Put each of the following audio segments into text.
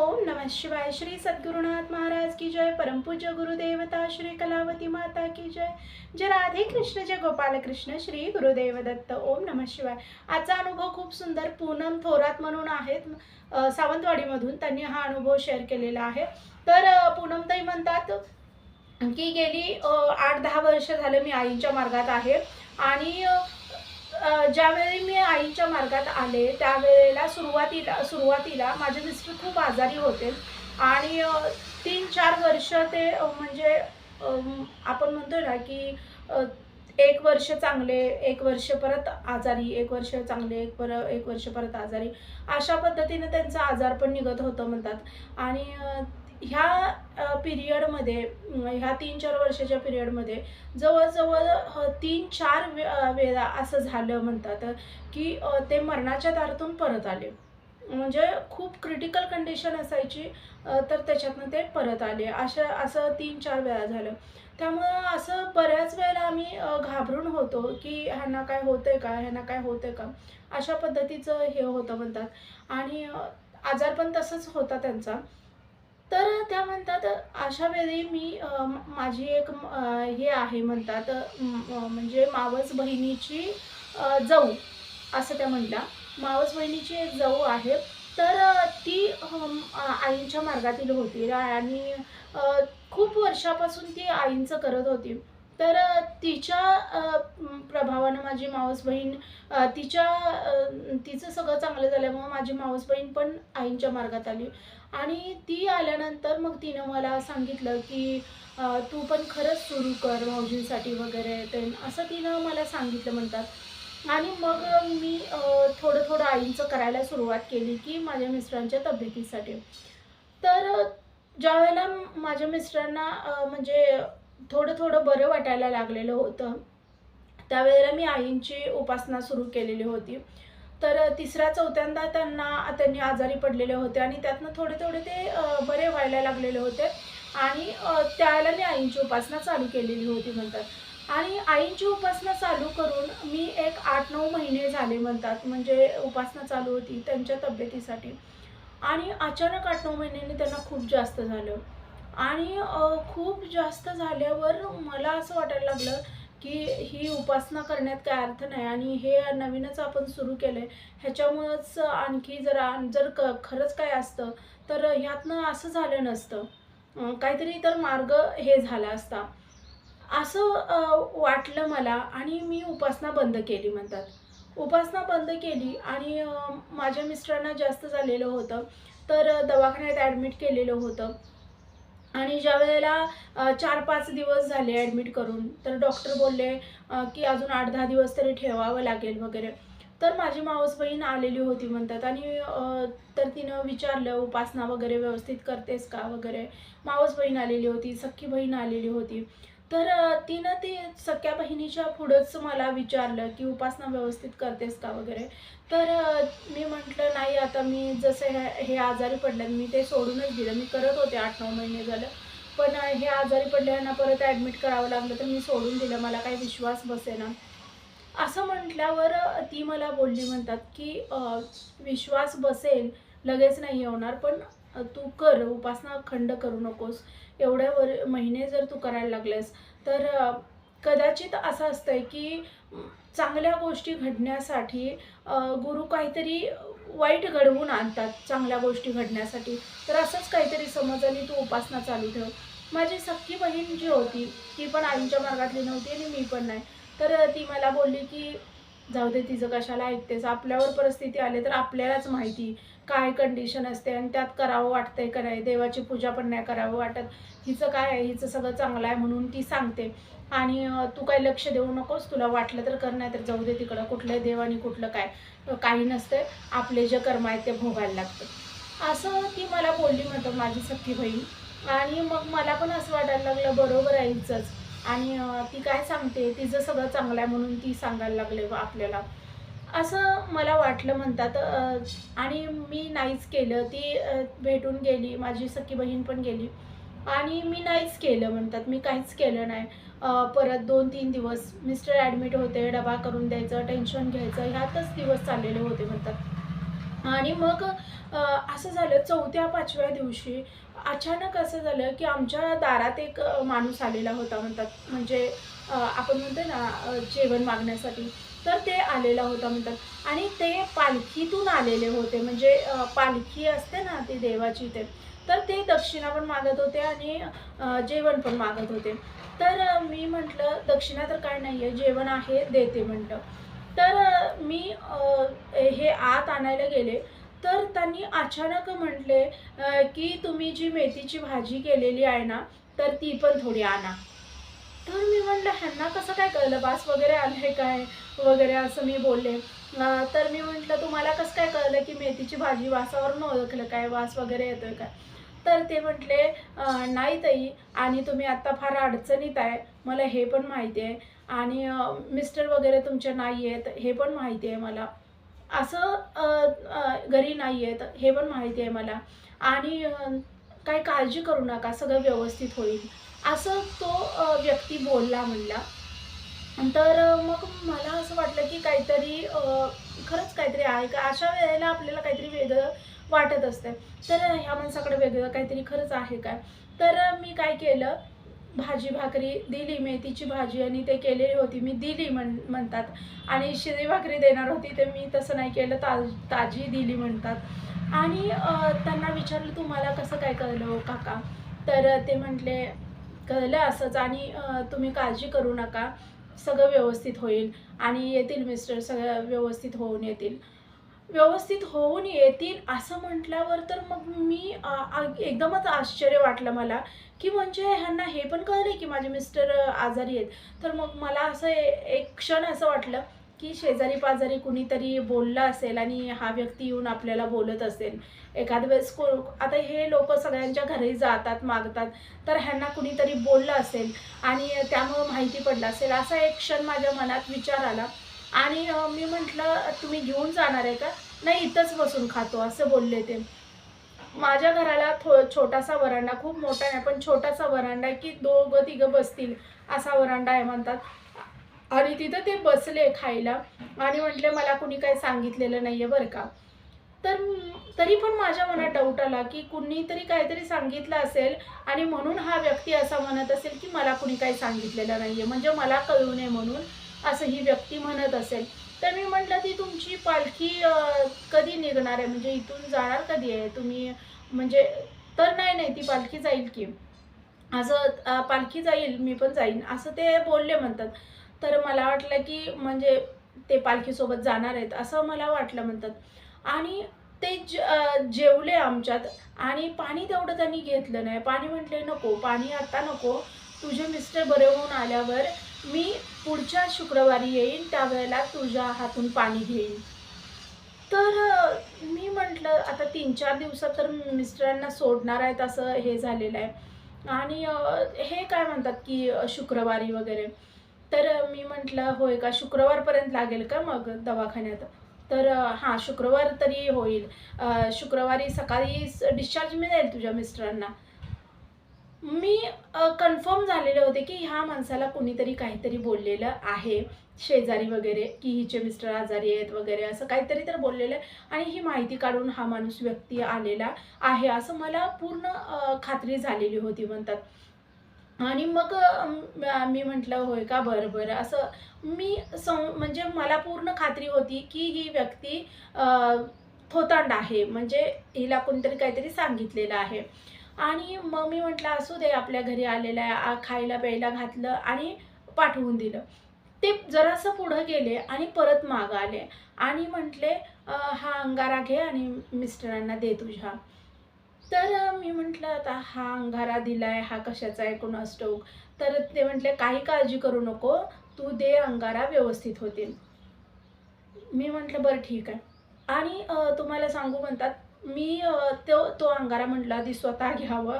ओम नमः शिवाय श्री सद्गुरुनाथ महाराज की जय। परमपूज्य गुरुदेवता श्री कलावती माता की जय। जय राधे कृष्ण जय गोपाल कृष्ण श्री गुरुदेव दत्त। ओम नमः शिवाय। आजचा अनुभव खूप सुंदर पूनम थोरात म्हणून आहेत. सावंतवाडीमधून त्यांनी हा अनुभव शेअर केलेला आहे. तर पूनमताई म्हणतात की गेली आठ दहा वर्ष झालं मी आईच्या मार्गात आहे. आणि ज्यावेळी मी आईच्या मार्गात आले त्यावेळेला सुरुवातीला सुरुवातीला माझे मिस्टर खूप आजारी होते. आणि तीन चार वर्ष ते म्हणजे आपण म्हणतो ना की एक वर्ष चांगले एक वर्ष परत आजारी एक वर्ष चांगले एक पर एक वर्ष परत आजारी अशा पद्धतीने त्यांचं आजार पण निघत होतं म्हणतात. आणि ह्या पिरियडमध्ये ह्या तीन चार वर्षाच्या पिरियडमध्ये जवळजवळ तीन चार वे वेळा असं झालं म्हणतात की ते मरणाच्या दारातून परत आले. म्हणजे खूप क्रिटिकल कंडिशन असायची तर त्याच्यातनं ते परत आले. अशा असं तीन चार वेळा झालं. त्यामुळं असं बऱ्याच वेळेला आम्ही घाबरून होतो की ह्यांना काय होतंय का ह्यांना काय होतंय का? अशा पद्धतीचं हे होतं म्हणतात. आणि आजार पण तसंच होता त्यांचा. तर त्या म्हणतात अशा वेळी मी माझी एक हे आहे म्हणतात म्हणजे मावस बहिणीची जाऊ असं त्या म्हटल्या मावस बहिणीची एक जाऊ आहे. तर ती आईंच्या मार्गातील होती आणि खूप वर्षापासून ती आईंचं करत होती. तर तिच्या प्रभावानं माझी मावस बहीण तिच्या तिचं सगळं चांगलं झाल्यामुळं माझी मावस बहीण पण आईंच्या मार्गात आली. आणि ती आल्यानंतर मग तिनं मला सांगितलं की तू पण खरंच सुरू कर भाऊजींसाठी वगैरे ते असं तिनं मला सांगितलं म्हणतात. आणि मग मी थोडं थोडं आईंचं करायला सुरुवात केली की माझ्या मिस्टरांच्या तब्येतीसाठी. तर ज्या वेळेला माझ्या मिस्टरांना म्हणजे थोडं थोडं बरं वाटायला लागलेलं होतं. त्यावेळेला मी आईंची उपासना सुरू केलेली होती. तर तिसऱ्या चौथ्यांदा त्यांना त्यांनी आजारी पडलेले होते आणि त्यातनं थोडे थोडे ते बरे व्हायला लागलेले होते. आणि त्यावेळेला मी आईंची उपासना चालू केलेली होती म्हणतात. आणि आईंची उपासना चालू करून मी एक आठ नऊ महिने झाले म्हणतात. म्हणजे उपासना चालू होती त्यांच्या तब्येतीसाठी. आणि अचानक आठ नऊ महिन्यांनी त्यांना खूप जास्त झालं. आणि खूप जास्त झाल्यावर मला असं वाटायला लागलं की ही उपासना करण्यात काय अर्थ नाही आणि हे नवीनच आपण सुरू केलं आहे ह्याच्यामुळंच आणखी जरा जर क खरंच काय असतं तर ह्यातनं असं झालं नसतं. काहीतरी तर मार्ग हे झाला असता. असं वाटलं मला आणि मी उपासना बंद केली म्हणतात. उपासना बंद केली आणि माझ्या मिस्टरांना जास्त झालेलं होतं. तर दवाखान्यात ॲडमिट केलेलं होतं. आणि ज्या वेळेला चार पाच दिवस झाले ॲडमिट करून तर डॉक्टर बोलले की अजून आठ दहा दिवस तरी ठेवावं लागेल वगैरे. तर माझी मावस बहीण आलेली होती म्हणतात आणि तर तिनं विचारलं उपासना वगैरे व्यवस्थित करतेस का? वगैरे. मावस बहीण आलेली होती सख्खी बहीण आलेली होती. तर तिनं ती सख्या बहिणीच्या पुढंच मला विचारलं की उपासना व्यवस्थित करतेस का वगैरे? तर मी म्हटलं नाही आता मी जसं हे हे आजारी पडले मी ते सोडूनच दिलं. मी करत होते आठ नऊ महिने झालं. पण हे आजारी पडल्यांना परत ॲडमिट करावं लागलं तर मी सोडून दिलं. मला काही विश्वास बसेना. असं म्हटल्यावर ती मला बोलली म्हणतात की विश्वास बसेल लगेच नाही होणार पण तू कर उपासना खंड करू नकोस. एवढ्या वर महिने जर तू करायला लागलेस तर कदाचित असं असतंय की चांगल्या गोष्टी घडण्यासाठी गुरु काहीतरी वाईट घडवून आणतात चांगल्या गोष्टी घडण्यासाठी. तर असंच काहीतरी समज आणि तू उपासना चालू ठेव. माझी सख्खी बहीण जी होती ती पण आईच्या मार्गातली नव्हती आणि मी पण नाही. तर ती मला बोलली की जाऊ दे तिचं कशाला ऐकतेस? आपल्यावर परिस्थिती आली तर आपल्यालाच माहिती. काय कंडिशन असते आणि त्यात करावं वाटतंय का नाही? देवाची पूजा पण नाही करावं वाटत. हिचं काय आहे? हिचं सगळं चांगलं आहे म्हणून ती सांगते. आणि तू काही लक्ष देऊ नकोस. तुला वाटलं तर कर नाही तर जाऊ दे तिकडं. कुठलं देव आणि कुठलं काय काही नसतं आपले जे कर्म आहेत ते भोगायला लागतं. असं ती मला बोलली म्हणतं माझी सख्खी बहीण. आणि मग मला पण असं वाटायला लागलं बरोबर आहे हिचंच. आणि ती काय सांगते? तिचं सगळं चांगलं आहे म्हणून ती सांगायला लागले व आपल्याला. असं मला वाटलं म्हणतात आणि मी नाहीच केलं. ती भेटून गेली माझी सखी बहीण पण गेली. आणि मी नाहीच केलं म्हणतात मी काहीच केलं नाही. परत दोन तीन दिवस मिस्टर ॲडमिट होते डबा करून द्यायचं टेन्शन घ्यायचं ह्यातच दिवस चाललेले होते म्हणतात. आणि मग असं झालं चौथ्या पाचव्या दिवशी अचानक असं झालं की आमच्या दारात एक माणूस आलेला होता म्हणतात. म्हणजे आपण म्हणतो ना जेवण मागण्यासाठी. तर ते आलेला होता म्हणतात. आणि ते पालखीतून आलेले होते. म्हणजे पालखी असते ना ती देवाची ते. तर ते दक्षिणा पण मागत होते आणि जेवण पण मागत होते. तर मी म्हटलं दक्षिणा तर काय नाही आहे जेवण आहे देते म्हटलं. तर मी हे आत आणायला गेले. तर त्यांनी अचानक म्हटले की तुम्ही जी मेथीची भाजी केलेली आहे ना तर ती पण थोडी आणा. तर मी म्हटलं ह्यांना कसं काय कळलं? वास वगैरे आले काय? वगैरे असं मी बोलले. तर मी म्हटलं तुम्हाला कसं काय कळलं की मेथीची भाजी वासावरून ओळखलं काय? वास वगैरे येतोय काय तर ते म्हटले नाही ताई आणि तुम्ही आत्ता फार अडचणीत आहे. मला हे पण माहिती आहे. आणि मिस्टर वगैरे तुमचे नाही आहेत हे पण माहिती आहे मला. असं घरी नाही आहेत हे पण माहिती आहे मला. आणि काय काही काळजी करू नका सगळं व्यवस्थित होईल. असं तो व्यक्ती बोलला म्हणला. तर मग मला असं वाटलं की काहीतरी खरंच काहीतरी आहे का? अशा वेळेला आपल्याला काहीतरी वेगळं वाटत असते तर ह्या माणसाकडे वेगळं काहीतरी खरंच आहे काय तर मी काय केलं? भाजी भाकरी दिली मेथीची भाजी आणि ते केलेली होती. मी दिली म्हण म्हणतात. आणि शिरी भाकरी देणार होती ते मी तसं नाही केलं. ता ताजी दिली म्हणतात. आणि त्यांना विचारलं तुम्हाला कसं काय कळलं हो काका? तर ते म्हटले कळलं असंच आणि तुम्ही काळजी करू नका सगळं व्यवस्थित होईल आणि येतील मिस्टर सगळं व्यवस्थित होऊन येतील व्यवस्थित होऊन येतील असं म्हटल्यावर तर मग मी एकदमच आश्चर्य वाटलं मला, की म्हणजे ह्यांना हे पण कळले की माझे मिस्टर आजारी आहेत. तर मग मला असं ए एक क्षण असं वाटलं, की शेजारी-पाजारी कुणीतरी बोललं असेल आणि हा व्यक्ती येऊन आपल्याला बोलत असेल. एखाद्या वेळेस को आता हे लोक सगळ्यांच्या घरी जातात, मागतात, तर ह्यांना कुणीतरी बोललं असेल आणि त्यामुळं माहिती पडलं असेल, असा एक क्षण माझ्या मनात विचार आला आणि मी म्हटलं, "तुम्ही घेऊन जाणार आहे का?" "नाही, इथंच बसून खातो," असं बोलले ते. माझ्या घराला थो छोटासा वरांडा खूप मोठा नाही, पण छोटासा व्हरांडा आहे, की दोघं-तिघं बसतील असा व्हरांडा आहे म्हणतात. आणि तिथं ते बसले खायला आणि म्हटले, "मला कुणी काही सांगितलेलं नाही आहे बरं का." तर तरी पण माझ्या मनात डाऊट आला, की कुणीतरी काहीतरी सांगितलं असेल आणि म्हणून हा व्यक्ती असा म्हणत असेल, की मला कुणी काही सांगितलेलं आहे म्हणजे मला कळू नये म्हणून असं ही व्यक्ती म्हणत असेल. तर मी म्हटलं, "ती तुमची पालखी कधी निघणार आहे? म्हणजे इथून जाणार कधी आहे तुम्ही?" म्हणजे तर "नाही, नाही, ती पालखी जाईल की." असं "पालखी जाईल, मी पण जाईन," असं ते बोलले म्हणतात. तर मला वाटलं, की म्हणजे ते पालखीसोबत जाणार आहेत, असं मला वाटलं म्हणतात. आणि ते ज जेवले आमच्यात आणि पाणी तेवढं त्यांनी घेतलं नाही. पाणी म्हटले, "नको, पाणी आता नको. तुझे मिस्टर बरे होऊन आल्यावर मी पुढच्या शुक्रवारी येईन, त्यावेळेला तुझ्या हातून पाणी घेईन." तर मी म्हटलं आता 3-4 दिवसात तर मिस्टरांना सोडणार आहेत असं हे झालेलं आहे. आणि हे काय म्हणतात, की शुक्रवारी वगैरे. तर मी म्हटलं, "होय का? शुक्रवारपर्यंत लागेल का मग दवाखान्यात?" तर "हां, शुक्रवार तरी होईल. शुक्रवारी सकाळी डिस्चार्ज मिळेल तुझ्या मिस्टरांना." मी कन्फर्म झालेले होते, की ह्या माणसाला कुणीतरी काहीतरी बोललेलं आहे, शेजारी वगैरे, की हिचे मिस्टर आजारी आहेत वगैरे असं काहीतरी तर बोललेलं आहे आणि ही माहिती काढून हा माणूस व्यक्ती आलेला आहे, असं मला पूर्ण खात्री झालेली होती म्हणतात. आणि मग मी म्हटलं, "होय का? बरं, बरं." असं मी सं म्हणजे मला पूर्ण खात्री होती, की ही व्यक्ती थोतांड आहे. म्हणजे हिला कोणतरी काहीतरी सांगितलेलं आहे. आणि मग मी म्हटलं, "असू दे, आपल्या घरी आलेला आहे, खायला-प्यायला घातलं आणि पाठवून दिलं." ते जरासं पुढं गेले आणि परत मागं आले आणि म्हटले, हा अंगारा घे आणि मिस्टरांना दे तुझ्या." तर मी म्हटलं, "आता हा अंगारा दिलाय, हा कशाचा आहे कोण ठाऊक." तर ते म्हटले, "काही काळजी करू नको, तू दे अंगारा व्यवस्थित होतील." मी म्हटलं, "बरं ठीक आहे." आणि तुम्हाला सांगू म्हणतात, मी तो तो अंगारा म्हटला आधी स्वतः घ्यावं,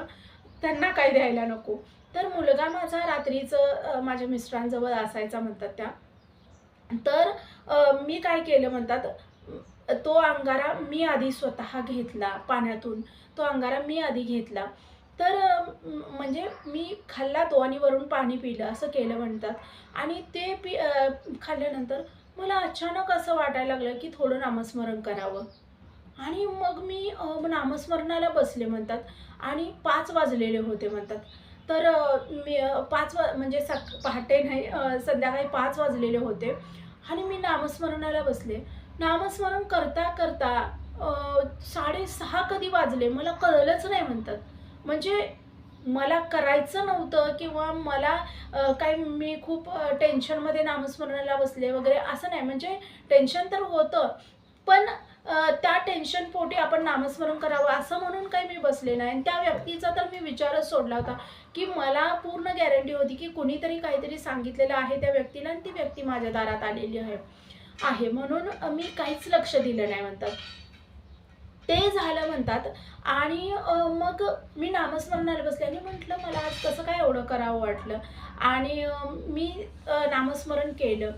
त्यांना काही द्यायला नको. तर मुलगा माझा रात्रीचं माझ्या मिस्टरांजवळ असायचा म्हणतात त्या. तर मी काय केलं म्हणतात, तो अंगारा मी आधी स्वतः घेतला पाण्यातून. तो अंगारा मी आधी घेतला. तर म्हणजे मी खाल्ला तो आणि वरून पाणी पिलं असं केलं म्हणतात. आणि ते पि खाल्ल्यानंतर मला अचानक असं वाटायला लागलं, की थोडं नामस्मरण करावं. आणि मग मी नामस्मरणाला बसले म्हणतात आणि पाच वाजलेले होते म्हणतात तर मी पाच वा म्हणजे सक पहाटे नाही संध्याकाळी पाच वाजलेले होते आणि मी नामस्मरणाला बसले नामस्मरण करता करता साडेसहा कधी वाजले? मला कळलंच नाही म्हणतात. म्हणजे मला करायचं नव्हतं किंवा मला काय काही मी खूप टेन्शनमध्ये नामस्मरणाला बसले वगैरे असं नाही. म्हणजे टेन्शन तर होतं पण त्या टेन्शन पोटी आपण नामस्मरण करावं असं म्हणून काही मी बसले नाही. आणि त्या व्यक्तीचा तर मी विचारच सोडला होता की मला पूर्ण गॅरंटी होती की कुणीतरी काहीतरी सांगितलेलं आहे त्या व्यक्तीला आणि ती व्यक्ती माझ्या दारात आलेली आहे. आहे. म्हणून मी काहीच लक्ष दिलं नाही म्हणतात. ते झालं म्हणतात. आणि मग मी नामस्मरणाला बसले आणि म्हटलं मला आज कसं काय एवढं करावं वाटलं? आणि मी नामस्मरण केलं.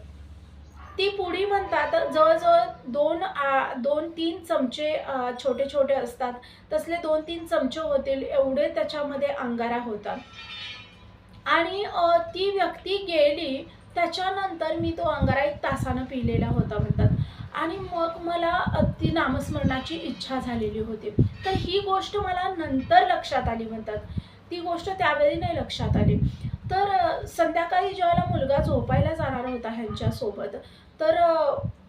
ती पुडी म्हणतात जवळजवळ दोन आ, दोन तीन चमचे छोटे छोटे असतात. तसले दोन तीन चमचे होतील एवढे त्याच्यामध्ये अंगारा होता आणि ती व्यक्ती गेली त्याच्यानंतर मी तो अंगारा एक तासानं पिलेला होता म्हणतात. आणि मग मला अगदी ती नामस्मरणाची इच्छा झालेली होती. तर ही गोष्ट मला नंतर लक्षात आली म्हणतात. ती गोष्ट त्यावेळी नाही लक्षात आली. तर संध्याकाळी ज्यावेळेला मुलगा झोपायला जाणार होता ह्यांच्यासोबत तर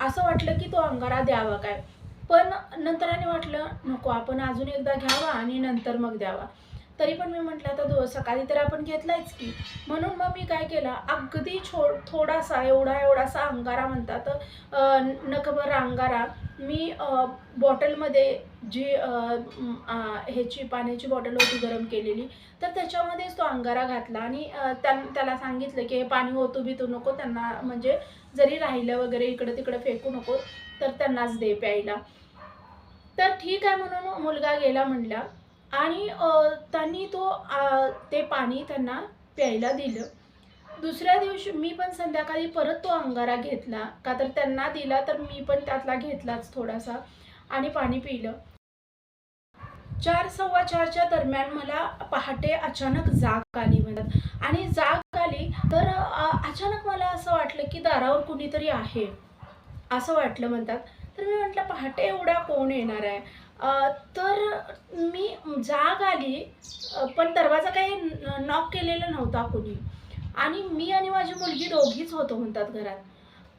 असं वाटलं की तो अंगारा द्यावा काय? पण नंतराने वाटलं नको आपण अजून एकदा घ्यावा आणि नंतर मग द्यावा. तरी पण मी म्हटलं आता दो सकाळी तर आपण घेतलायच की. म्हणून मग मी काय केलं अगदी छो थोडासा एवढा एवढासा अंगारा म्हणतात नखभर अंगारा मी बॉटलमध्ये जी ह्याची पाण्याची बॉटल होती गरम केलेली तर त्याच्यामध्येच तो अंगारा घातला आणि त्या त्यां त्याला सांगितलं की हे पाणी ओतू बितू नको त्यांना म्हणजे जरी राहिलं वगैरे इकडं तिकडं फेकू नको तर त्यांनाच दे प्यायला. तर ठीक आहे म्हणून मुलगा गेला म्हणला आणि त्यांनी तो ते पाणी त्यांना प्यायला दिलं. दुसऱ्या दिवशी मी पण संध्याकाळी परत तो अंगारा घेतला. का तर त्यांना दिला तर मी पण त्यातला घेतलाच थोडासा आणि पाणी पिलं. चार सव्वा चारच्या दरम्यान मला पहाटे अचानक जाग आली म्हणतात. आणि जाग आली तर अचानक मला असं वाटलं की दारावर कुणीतरी आहे. असं वाटलं म्हणतात. तर मी म्हटलं पहाटे एवढा कोण येणार आहे? तर मी जाग आली पण दरवाजा काही नॉक केलेला नव्हता कोणी. आणि मी आणि माझी मुलगी दोघीच होतो म्हणतात घरात.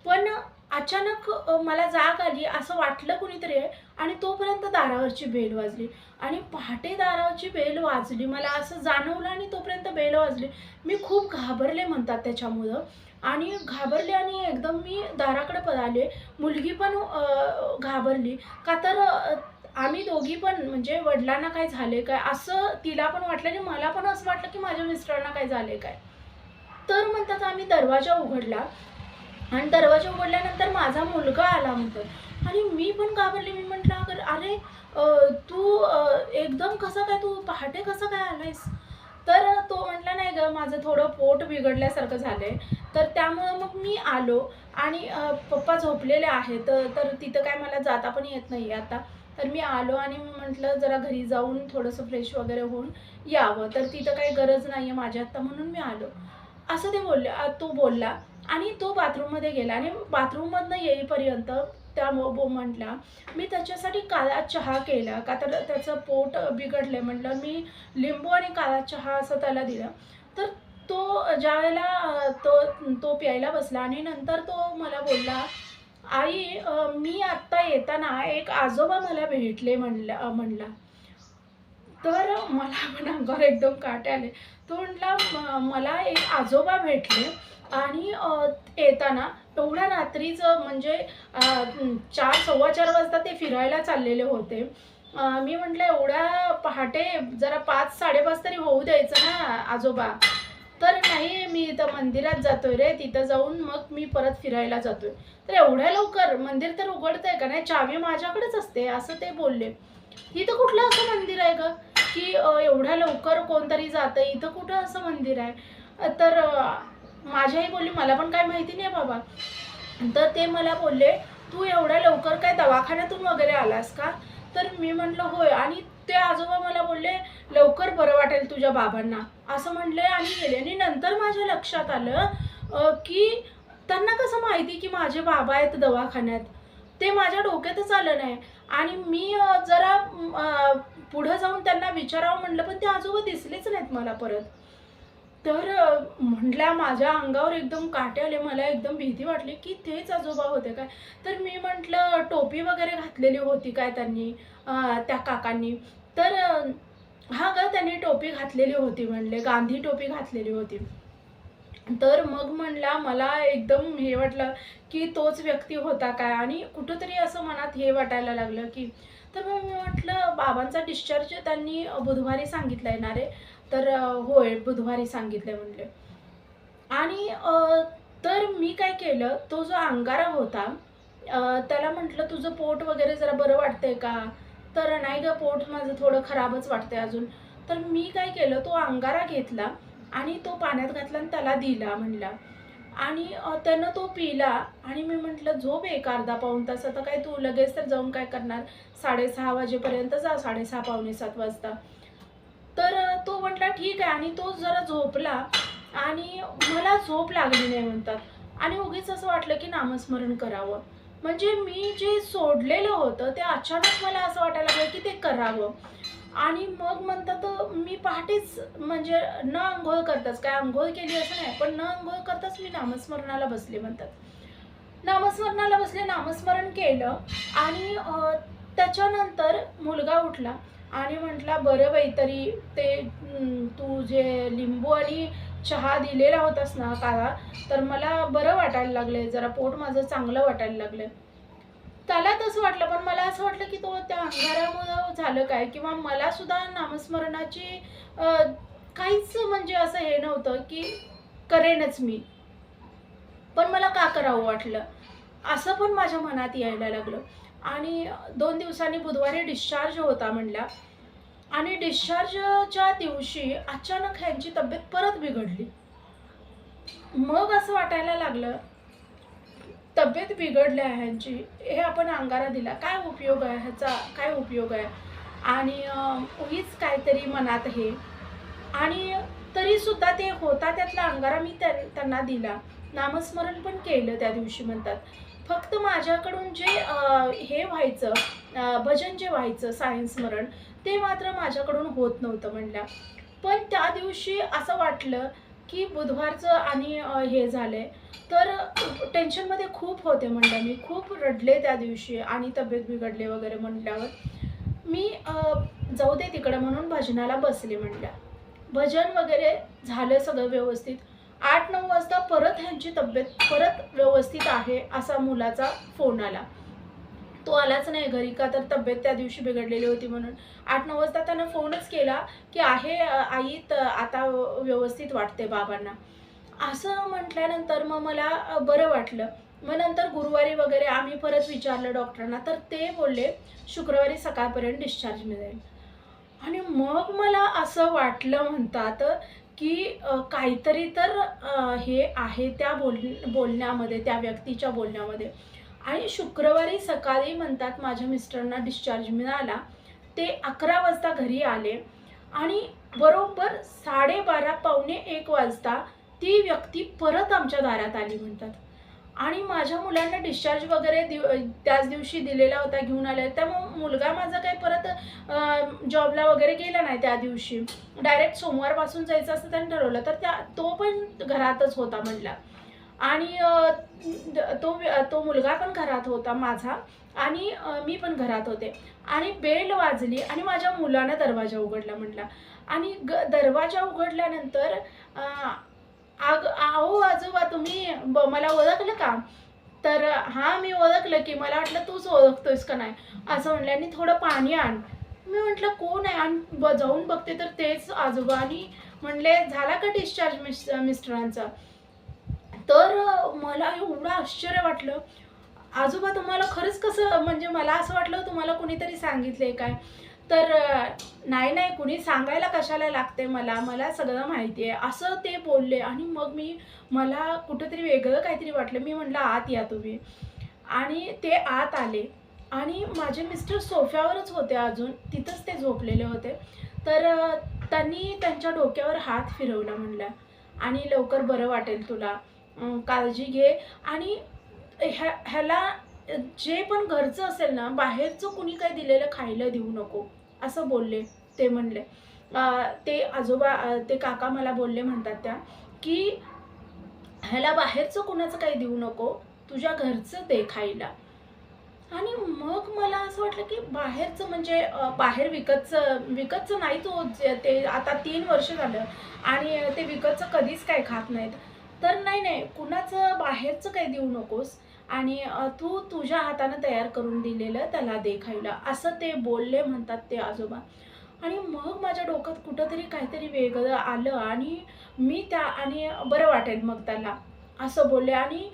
पण अचानक मला जाग आली असं वाटलं कुणीतरी आणि तोपर्यंत दारावरची बेल वाजली. आणि पहाटे दारावरची बेल वाजली मला असं जाणवलं आणि तोपर्यंत बेल वाजली. मी खूप घाबरले म्हणतात त्याच्यामुळं. आणि घाबरले आणि एकदम मी दाराकडे पळाले. मुलगी पण घाबरली. का तर आम्ही दोघी पण म्हणजे वडिलांना काय झाले काय असं तिला पण वाटलं आणि मला पण असं वाटलं की माझ्या मिस्टरांना काय झाले काय. तर म्हणतात आम्ही दरवाजा उघडला आणि दरवाजा उघडल्यानंतर माझा मुलगा आला म्हणतात. आणि मी पण घाबरले मी म्हटलं अगर अरे तू एकदम कसं काय तू पहाटे कसं काय आलायस? तर तो म्हटला नाही गं माझं थोडं पोट बिघडल्यासारखं झालं आहे तर त्यामुळं मग मी आलो आणि पप्पा झोपलेले आहेत तर तर तिथं काय मला जाता पण येत नाही आता. तर मी आलो आणि म्हटलं जरा घरी जाऊन थोडंसं फ्रेश वगैरे होऊन यावं. तर तिथं काही गरज नाही आहे माझ्या आत्ता म्हणून मी आलो. असं ते बोलले तो बोलला आणि तो बाथरूममध्ये गेला आणि बाथरूममधनं येईपर्यंत त्या बो म्हटला मी त्याच्यासाठी काळा चहा केला. का तर त्याचं पोट बिघडलं म्हटलं मी लिंबू आणि काळा चहा असं त्याला दिलं. तर तो ज्यावेळेला तो तो प्यायला बसला आणि नंतर तो मला बोलला आई मी आत्ता येताना एक आजोबा मला भेटले म्हणला म्हणला. तर मला पण अंगावर एकदम काटे आले. तो म्हटला मला एक आजोबा भेटले आणि येताना एवढ्या रात्रीचं म्हणजे चार सव्वा चार वाजता ते फिरायला चाललेले होते. मी म्हटलं एवढ्या पहाटे जरा पाच साडेपाच तरी होऊ द्यायचं ना आजोबा. तर नाही मी इथं मंदिरात जातोय रे. तिथं जाऊन मग मी परत फिरायला जातोय. तर एवढ्या लवकर? मंदिर तर उघडतंय का नाही? चावी माझ्याकडेच असते असं ते बोलले. इथं कुठलं असं मंदिर आहे का की एवढ्या लवकर कोणतरी जातं इथं कुठं असं मंदिर आहे? तर माझ्याही बोलली मला पण काय माहिती नाही बाबा. तर ते मला बोलले तू एवढ्या लवकर काय दवाखान्यातून वगैरे आलास का? तर मी म्हटलं होय. आणि ते आजोबा मला बोलले लवकर बरं वाटेल तुझ्या बाबांना. असं म्हणले आणि गेले. आणि नंतर माझ्या लक्षात आलं की त्यांना कसं माहिती की माझे बाबा आहेत दवाखान्यात? ते माझ्या डोक्यातच आलं नाही. आणि मी जरा पुढं जाऊन त्यांना विचारावं म्हणलं पण ते आजोबा दिसलेच नाहीत मला परत. तर म्हटल्या माझ्या अंगावर एकदम काटे आले. मला एकदम भीती वाटली की तेच आजोबा होते काय? तर मी म्हटलं टोपी वगैरे घातलेली होती काय त्यांनी? त्या काकांनी. तर हा ग त्यांनी टोपी घातलेली होती म्हणले गांधी टोपी घातलेली होती. तर मग म्हणला मला एकदम हे वाटलं की तोच व्यक्ती होता काय? आणि कुठंतरी असं मनात हे वाटायला लागलं की तर मग मी म्हटलं बाबांचा डिस्चार्ज त्यांनी बुधवारी सांगितला येणार आहे तर होय बुधवारी सांगितलं म्हणले. आणि तर मी काय केलं तो जो अंगारा होता त्याला म्हटलं तुझं पोट वगैरे जरा बरं वाटतंय का? तर नाही ग पोट माझं थोडं खराबच वाटतंय अजून. तर मी काय केलं तो अंगारा घेतला आणि तो पाण्यात घातला आणि त्याला दिला म्हणला. आणि त्यानं तो पिला आणि मी म्हटलं झोप एक अर्धा पाऊण तास आता काय तू लगेच तर जाऊन काय करणार? साडेसहा वाजेपर्यंत जा साडेसहा पावणे सात वाजता. तर तो म्हटला ठीक आहे. आणि तो जरा झोपला आणि मला झोप लागली नाही म्हणतात. आणि उगीच असं वाटलं की नामस्मरण करावं. म्हणजे मी जे सोडलेलं होतं ते अचानक मला असं वाटायला लागलं की ते करावं. आणि मग म्हणतात मी पहाटेच म्हणजे न आंघोळ करताच काय आंघोळ केली असं नाही पण न आंघोळ करताच मी नामस्मरणाला बसले म्हणतात. नामस्मरणाला बसले नामस्मरण केलं आणि त्याच्यानंतर मुलगा उठला आणि म्हटला बरं बाई तरी ते तू जे लिंबू आणि चहा दिलेला होतास ना काळा तर मला बरं वाटायला लागले जरा पोट माझं चांगलं वाटायला लागलं त्याला तसं वाटलं पण मला असं वाटलं की तो त्या अंगारामुळं झालं काय? किंवा मला सुद्धा नामस्मरणाची काहीच म्हणजे असं हे नव्हतं की करेनच मी. पण मला का करावं वाटलं? असं पण माझ्या मनात यायला लागलं. आणि दोन दिवसांनी बुधवारी डिस्चार्ज होता म्हणला. आणि डिस्चार्जच्या दिवशी अचानक ह्यांची तब्येत परत बिघडली. मग असं वाटायला लागलं तब्येत बिघडल्या ह्यांची हे आपण अंगारा दिला. काय उपयोग आहे ह्याचा? काय उपयोग आहे? आणि उगीच काहीतरी मनात हे. आणि तरी सुद्धा ते होता त्यातला अंगारा मी त्यांना दिला. नामस्मरण पण केलं त्या दिवशी म्हणतात. फक्त माझ्याकडून जे हे व्हायचं भजन जे व्हायचं सायन्स स्मरण ते मात्र माझ्याकडून होत नव्हतं म्हणल्या. पण त्या दिवशी असं वाटलं की बुधवारचं आणि हे झालं आहे तर टेन्शनमध्ये खूप होते म्हणलं मी. खूप रडले त्या दिवशी आणि तब्येत बिघडले वगैरे म्हटल्यावर मी जाऊ दे तिकडं म्हणून भजनाला बसले म्हणल्या. भजन वगैरे झालं सगळं व्यवस्थित. आठ नऊ वाजता परत ह्यांची तब्येत परत व्यवस्थित आहे असा मुलाचा फोन आला. तो आलाच नाही घरी का? तर तब्येत त्या दिवशी बिघडलेली होती म्हणून. आठ नऊ वाजता त्यानं फोनच केला की आहे आई आता व्यवस्थित वाटते बाबांना. असं म्हटल्यानंतर मग मला बरं वाटलं. मग नंतर गुरुवारी वगैरे आम्ही परत विचारलं डॉक्टरांना. तर ते बोलले शुक्रवारी सकाळपर्यंत डिस्चार्ज मिळेल. आणि मग मला असं वाटलं म्हणतात की काहीतरी तर हे आहे त्या बोल बोलण्यामध्ये त्या व्यक्तीच्या बोलण्यामध्ये. आणि शुक्रवारी सकाळी म्हणतात माझ्या मिस्टरांना डिस्चार्ज मिळाला. ते अकरा वाजता घरी आले आणि बरोबर साडेबारा पावणे एक वाजता ती व्यक्ती परत आमच्या दारात आली म्हणतात. आणि माझ्या मुलांना डिस्चार्ज वगैरे दिव त्याच दिवशी दिलेला होता घेऊन आले. त्यामुळे मुलगा माझा काही परत जॉबला वगैरे गेला नाही त्या दिवशी. डायरेक्ट सोमवारपासून जायचं असं त्याने ठरवलं. तर त्या तो पण घरातच होता म्हणला. आणि तो तो मुलगा पण घरात होता माझा आणि मी पण घरात होते. आणि बेल वाजली आणि माझ्या मुलानं दरवाजा उघडला म्हटला. आणि ग दरवाजा उघडल्यानंतर आग आहो आजोबा तुम्ही ब मला ओळखलं का? तर हां मी ओळखलं की मला वाटलं तूच ओळखतोयस का नाही? असं म्हणलं आणि थोडं पाणी आण. मी म्हटलं कोण आहे? आणि ब जाऊन बघते तर तेच आजोबा आणि म्हणले झाला का डिस्चार्ज मिस मिस्टरांचा? तर मला एवढं आश्चर्य वाटलं. आजोबा तुम्हाला खरंच कसं म्हणजे मला असं वाटलं तुम्हाला कुणीतरी आहे काय? तर नाही नाही कुणी सांगायला कशाला लागते मला? मला सगळं माहिती आहे असं ते बोलले आणि मग मी मला कुठंतरी वेगळं काहीतरी वाटलं. मी म्हटलं आत या तुम्ही. आणि ते आत आले. आणि माझे मिस्टर सोफ्यावरच होते अजून. तिथंच ते झोपलेले होते. तर त्यांनी त्यांच्या डोक्यावर हात फिरवला म्हणला. आणि लवकर बरं वाटेल तुला. काळजी घे. आणि ह्या ह्याला जे पण घरचं असेल ना बाहेरचं कुणी काय दिलेलं खायला देऊ नको. असं बोलले ते म्हणले. ते आजोबा ते काका मला बोलले म्हणतात त्या की ह्याला बाहेरचं कुणाचं काही देऊ नको तुझ्या घरचं दे खायला. आणि मग मला असं वाटलं की बाहेरचं म्हणजे बाहेर विकतचं विकतचं नाही तो हो, ते आता तीन वर्ष झालं. आणि ते विकतचं कधीच काय खात नाहीत. तर नाही नाही. कुणाचं बाहेरचं काही देऊ नकोस. आणि तू तुझ्या हातानं तयार करून दिलेलं त्याला दे खायला. असं ते बोलले म्हणतात ते आजोबा. आणि मग माझ्या डोक्यात कुठंतरी काहीतरी वेगळं आलं आणि मी त्या आणि बरं वाटेल मग त्याला. असं बोलले. आणि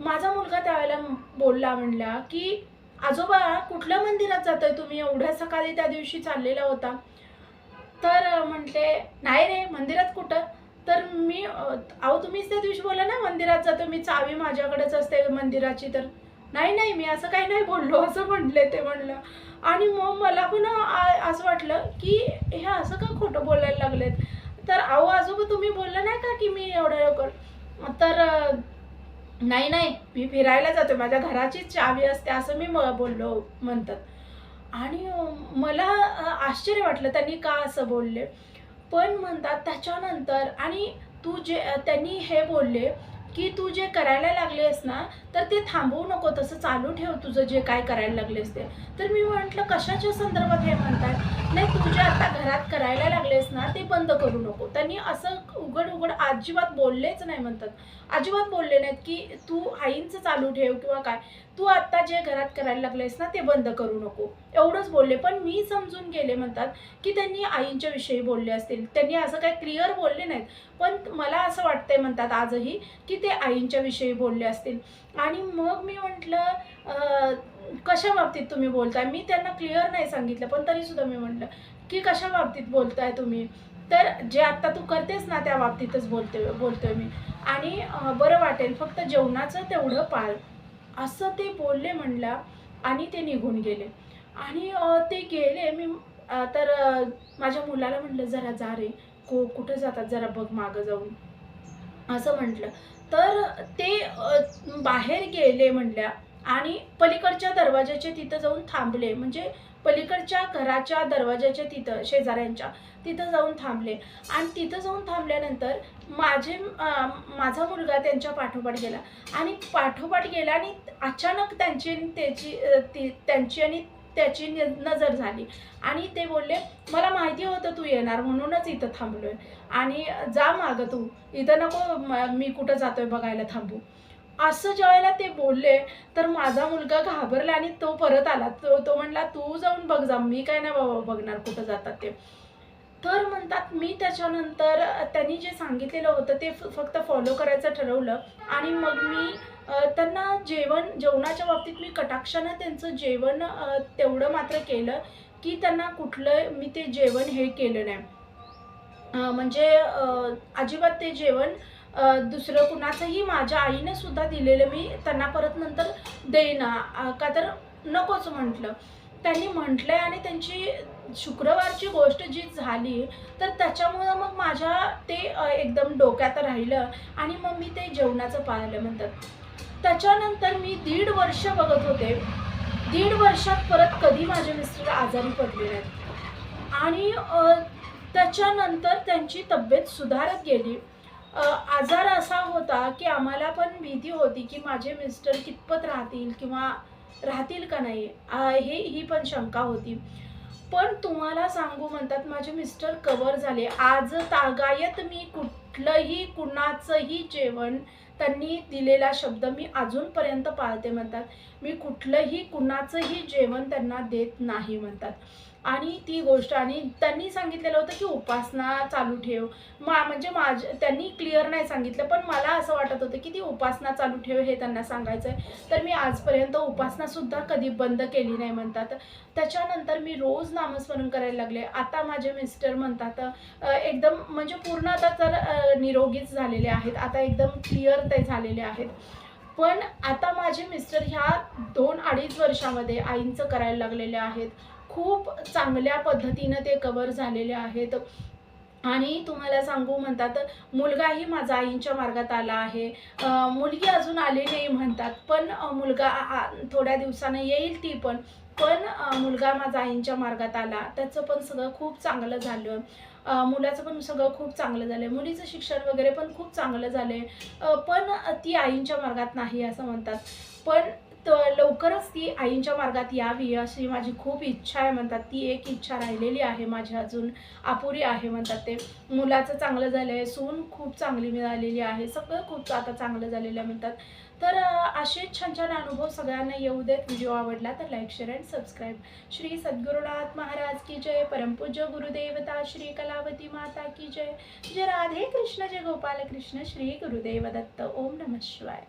माझा मुलगा त्यावेळेला बोलला म्हणला की आजोबा कुठल्या मंदिरात जातोय तुम्ही? एवढ्या सकाळी त्या दिवशी चाललेला होता. तर म्हटले नाही रे मंदिरात कुठं? तर मी अहो तुम्हीच त्या दिवशी बोला ना मंदिरात जातो मी चावी माझ्याकडेच असते मंदिराची तर नाही नाही मी असं काही नाही बोललो असं म्हटले ते म्हणलं. आणि मग मला पण आ- असं वाटलं की हे असं का खोटं बोलायला लागलेत? तर अहो आजोबा तुम्ही बोललं नाही का की मी एवढ्या लवकर? तर नाही नाही मी फिरायला जातो माझ्या घराचीच चावी असते असं मी बोललो म्हणतात. आणि मला आश्चर्य वाटलं त्यांनी का असं बोलले? पण म्हणतात त्याच्यानंतर आणि तू जे त्यांनी हे बोलले की तू जे करायला लागलेस ना तर ते थांबवू नको तसं चालू ठेव तुझं जे काय करायला लागलेस ते. तर मी म्हटलं कशाच्या संदर्भात हे म्हणतात नाही तू जे आता घरात करायला लागलेस ना ते बंद करू नको. त्यांनी असं उघड उघड अजिबात बोललेच नाही म्हणतात. अजिबात बोलले नाहीत की तू आईंचं चालू ठेव किंवा काय. तू आत्ता जे घरात करायला लागलेस ना ते बंद करू नको. एवढंच बोलले. पण मी समजून गेले म्हणतात की त्यांनी आईंच्या विषयी बोलले असतील. त्यांनी असं काही क्लिअर बोलले नाहीत. पण मला असं वाटतंय म्हणतात आजही की ते आईंच्या विषयी बोलले असतील. आणि मग मी म्हटलं कशा बाबतीत तुम्ही बोलताय? मी त्यांना क्लिअर नाही सांगितलं पण तरीसुद्धा मी म्हटलं की कशा बाबतीत बोलताय तुम्ही? तर जे आत्ता तू करतेस ना त्या बाबतीतच बोलते बोलतोय मी. आणि बरं वाटेल फक्त जेवणाचं तेवढं पाळ. असं ते बोलले म्हणला आणि ते निघून गेले. आणि ते गेले मी तर माझ्या मुलाला म्हटलं जरा जा रे को कुठं जातात? जरा बघ मागं जाऊन. असं म्हटलं. तर ते बाहेर गेले म्हणल्या आणि पलीकडच्या दरवाजाच्या तिथं जाऊन थांबले. म्हणजे पलीकडच्या घराच्या दरवाजाच्या तिथं शेजाऱ्यांच्या तिथं जाऊन थांबले. आणि तिथं जाऊन थांबल्यानंतर माझे माझा मुलगा त्यांच्या पाठोपाठ गेला. आणि पाठोपाठ गेला आणि अचानक त्यांची त्याची ती त्यांची आणि त्याची न- नजर झाली. आणि ते बोलले मला माहिती होतं तू येणार म्हणूनच इथं थांबलोय. आणि जा मागं तू. इथं नको मी कुठं जातोय बघायला थांबू. असं ज्यावेळेला ते बोलले तर माझा मुलगा घाबरला आणि तो परत आला. तो तो म्हणला तू जाऊन बघ जा मी काय नाही बाबा बघणार कुठं जातात ते. तर म्हणतात मी त्याच्यानंतर त्यांनी जे सांगितलेलं होतं ते फक्त फॉलो करायचं ठरवलं. आणि मग मी त्यांना जेवण जेवणाच्या बाबतीत मी कटाक्षानं त्यांचं जेवण तेवढं मात्र केलं की त्यांना कुठलं मी ते जेवण हे केलं नाही. म्हणजे अजिबात ते जेवण दुसरं कुणाचंही माझ्या आईने सुद्धा दिलेलं मी त्यांना परत नंतर देईना. का तर नकोच म्हटलं. त्यांनी म्हटलंय आणि त्यांची शुक्रवारची गोष्ट जी झाली तर त्याच्यामुळं मग माझ्या ते एकदम डोक्यात राहिलं आणि मग मी ते जेवणाचं पाळलं म्हणतात. त्याच्यानंतर मी दीड वर्ष बघत होते. दीड वर्षात परत कधी माझे मिस्टर आजारी पडले नाहीत आणि त्याच्यानंतर त्यांची तब्येत सुधारत गेली. आजार असा होता की आम्हाला पण भीती होती की माझे मिस्टर कितपत राहतील किंवा राहतील का नाही हे ही पण शंका होती. पण तुम्हाला सांगू म्हणतात माझे मिस्टर कवर झाले. आज तागायत मी कुठ कुठलंही कुणाचंही जेवण त्यांनी दिलेला शब्द मी अजूनपर्यंत पाळते म्हणतात. मी कुठलंही कुणाचंही जेवण त्यांना देत नाही म्हणतात. आणि ती गोष्ट आणि त्यांनी सांगितलेलं होतं की उपासना चालू ठेव. मा म्हणजे माझ त्यांनी क्लिअर नाही सांगितलं पण मला असं वाटत होतं की ती उपासना चालू ठेव हे त्यांना सांगायचं आहे तर मी आजपर्यंत उपासनासुद्धा कधी बंद केली नाही म्हणतात. त्याच्यानंतर मी रोज नामस्मरण करायला लागले. आता माझे मिस्टर म्हणतात एकदम म्हणजे पूर्ण आता तर निरोगीच झालेले आहेत. आता एकदम क्लिअर ते झालेले आहेत. पण आता माझे मिस्टर ह्या दोन अडीच वर्षामध्ये आईंचं करायला लागलेले आहेत. खूप चांगल्या पद्धतीनं ते कवर झालेले आहेत. आणि तुम्हाला सांगू म्हणतात मुलगाही माझा आईंच्या मार्गात आला आहे. मुलगी अजून आली नाही म्हणतात पण मुलगा थोड्या दिवसानं येईल ती पण. पण मुलगा माझा आईंच्या मार्गात आला. त्याचं पण सगळं खूप चांगलं झालं. मुलाचं पण सगळं खूप चांगलं झालं मुलीचं शिक्षण वगैरे पण खूप चांगलं झालं आहे पण ती आईंच्या मार्गात नाही असं म्हणतात. पण तर लवकरच ती आईंच्या मार्गात यावी अशी माझी खूप इच्छा आहे म्हणतात. ती एक इच्छा राहिलेली आहे माझी अजून अपुरी आहे म्हणतात ते. मुलाचं चांगलं झालं आहे सून खूप चांगली मिळालेली आहे सगळं खूप आता चांगलं झालेलं आहे म्हणतात. तर असे छान छान अनुभव सगळ्यांना येऊ देत. व्हिडिओ आवडला तर like share and subscribe. Shri Sadgurunath Maharaj की जय. परमपूज्य गुरुदेवता श्री कलावती माता की जय. जय राधे कृष्ण जय गोपाल कृष्ण श्री गुरुदेव दत्त. ओम नमः शिवाय.